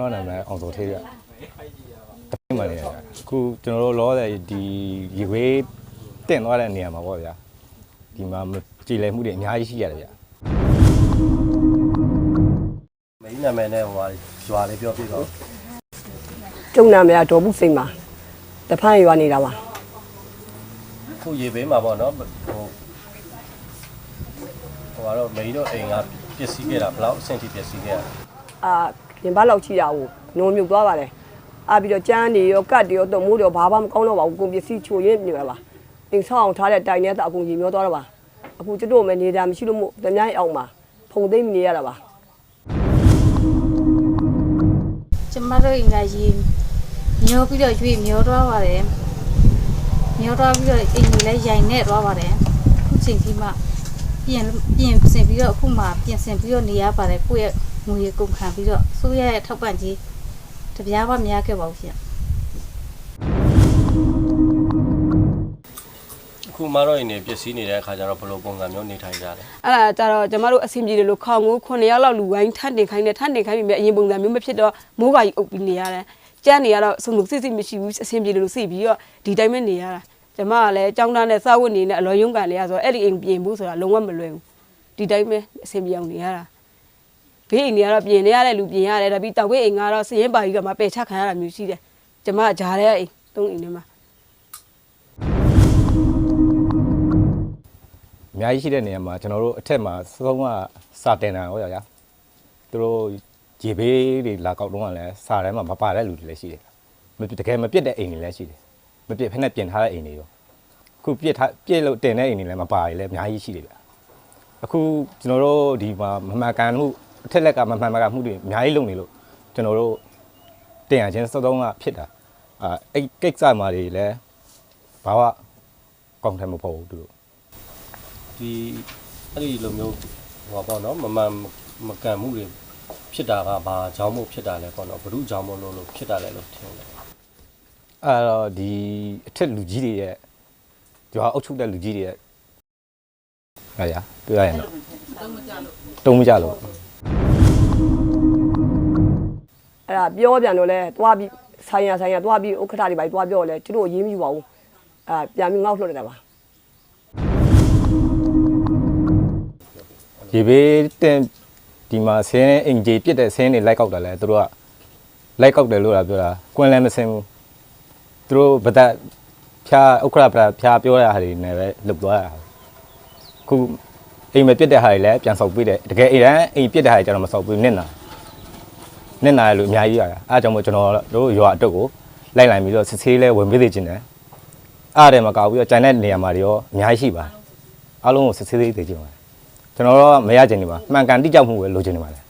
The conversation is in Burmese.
တော်နာမည်အောင်စောထေးရတပိမှလည်းအခုကျွန်တော်တို့လောတဲ့ဒီရေခွေးတင့်သွားတဲ့နေရာမှာပေါ့ဗျာဒီမှာကြည်လည်မှုတွေအများကြီးရှိရတယ်ဗျာမင်းနာမည်နဲ့ဟိုဟာရွာလေးပြောပြတော့ကျုံနာမည်ကဒေါ်ဘူးစိန်ပါတဖန်ရွာနေတာပါခုရေဘေးမှာပေါ့နော်ဟိုဟိုကတော့မင်းတို့အိမ်ကပျက်စီးခဲ့တာဘယ်လောက်အဆင့်ထိပျက်စီးခဲ့ရလဲအာ ရင်ဘာလောက်ချီတာကိုနုံမြုပ်သွားပါတယ်အာပြီးတော့ကျန်းနေရောကတ်တွေရောတော့မိုးတွေရောဘာမှမကောင်းတော့ပါဘူးကိုပစ္စည်းချိုရင်းနေပါပါအင်းဆောင်အောင်ထားတဲ့တိုင်နဲ့တော့အကုန်ကြီးမျောသွားတော့ပါအခုကျွတ်တို့မယ်နေတာမရှိလို့မို့တမိုင်းအောင်ပါဖုန်သိမ့်နေရတာပါကျမတို့အိမ်ကရေမျောပြီးတော့ရွေမျောသွားပါတယ်မျောသွားပြီးတော့အိမ်ကြီးလည်းရိုင်နေသွားပါတယ်အခုချိန်ကြီးမှပြင်ပြင်ဆင်ပြီးတော့အခုမှပြင်ဆင်ပြီးတော့နေရပါတယ်ကိုယ့်ရဲ့ ငွေကုန်ခံပြီးတော့ဆိုရရဲ့ထောက်ပံ့ကြီးတပြားမှမရခဲ့ပါဘူးရှင်အခုမတော့အိမ်နေပျက်စီးနေတဲ့အခါကျတော့ဘယ်လိုပုံစံမျိုးနေထိုင်ကြလဲအဲ့ဒါကြတော့ကျမတို့အဆင်ပြေတယ်လို့ခေါင်ကို9ရောက်လောက်လူဝိုင်းထပ်တင်ခိုင်းတယ်ထပ်တင်ခိုင်းပြီမြအရင်ပုံစံမျိုးမဖြစ်တော့မိုးကကြီးအုပ်ပြီးနေရတယ်ကြမ်းနေရတော့စုံစုံစစ်စစ်မရှိဘူးအဆင်ပြေတယ်လို့စိပြီးတော့ဒီတိုင်းပဲနေရတာကျမကလည်းကြောင်းသားနဲ့စာဝတ်နေနဲ့အလောရုံးကန်လေးရဆိုတော့အဲ့ဒီအိမ်ပြင်ဖို့ဆိုတာလုံးဝမလွယ်ဘူးဒီတိုင်းပဲအဆင်ပြေအောင်နေရတာ ဘေးအိမ်တွေကတော့ပြင်နေရတဲ့လူပြင်ရတယ်ဒါပြီးတောက်ဘေးအိမ်ကတော့စရင်ပါကြီးကမှပယ်ချခံရတာမျိုးရှိတယ်ကျမကဂျားတဲ့အိမ်သုံးအိမ်ထဲမှာအများကြီးရှိတဲ့နေရာမှာကျွန်တော်တို့အထက်မှာသုံးကစာတင်တာဟုတ်ရဗျာသူတို့ရေဘေးတွေလာကောက်တော့ကလည်းစာထဲမှာမပါတဲ့လူတွေလည်းရှိတယ်မပြတကယ်မပြစ်တဲ့အိမ်တွေလည်းရှိတယ်မပြစ်ဖက်နဲ့ပြင်ထားတဲ့အိမ်တွေရောအခုပြစ်ထားပြစ်လို့တင်တဲ့အိမ်တွေလည်းမပါရလည်းအများကြီးရှိတယ်ဗျာအခုကျွန်တော်တို့ဒီမှာမမှန်ကန်မှု အထက်လက်ကမမှန်ကန်မှုတွေအများကြီးလုပ်နေလို့ကျွန်တော်တို့တင်ရချင်းစောစောကဖြစ်တာအာအဲ့ကိစ္စမှာတွေလည်းဘာမှကောင်းတယ်မဖို့ဘူးသူတို့ဒီအဲ့ဒီလိုမျိုးဟိုပါပေါ့နော်မမှန်မကန်မှုတွေဖြစ်တာကဘာကြောင့်မို့ဖြစ်တာလဲပေါ့နော်ဘ누구ကြောင့်မို့လို့လို့ဖြစ်တာလဲလို့ထင်တယ်အဲ့တော့ဒီအထက်လူကြီးတွေရဲ့ဒီဟာအုပ်ချုပ်တဲ့လူကြီးတွေရဲ့ဟာရတွေ့ရရင်တော့တုံးမကြလို့ အဲ့ဒါပြောပြန်တော့လဲသွားပြီးဆိုင်ရဆိုင်ရသွားပြီးဥက္ကဋ္ဌတွေပါသွားပြောလဲသူတို့ရေးမယူပါဘူးအာပြန်ပြီးငေါ့လှုပ်နေတာပါရေဘေးတင်ဒီမှာဆင်းအင်ဂျီပြစ်တဲ့ဆင်းတွေလိုက်ကောက်တာလဲသူတို့ကလိုက်ကောက်တယ်လို့လားပြောတာကွင်းလည်းမစင်းဘူးသူတို့ဗဒတ်ဖြာဥက္ကရာပရာဖြာပြောရတာတွေနဲ့ပဲလုတ်သွားတာခု အိမ်မပြစ်တဲ့ဟာတွေလည်းပြန်ဆောက်ပေးတယ်တကယ်အိမ်တန်းအိမ်ပြစ်တဲ့ဟာတွေကျတော့မဆောက်ဘူးနစ်နာနစ်နာရလို့အများကြီးရတာအဲအကြောင်းမို့ကျွန်တော်တို့ရွာအတွက်ကိုလိုက်လိုက်ပြီးတော့စစ်ဆေးလဲဝင်ပေးသေးခြင်းတယ်အားတယ်မကောက်ပြီးတော့ကြိုင်တဲ့နေရာမှာတွေရောအများကြီးရှိပါတယ်အားလုံးကိုစစ်ဆေးသေးသေးခြင်းပါတယ်ကျွန်တော်တို့ကမရခြင်းနေပါမှန်ကန်တိကျမှုပဲလိုချင်နေပါတယ်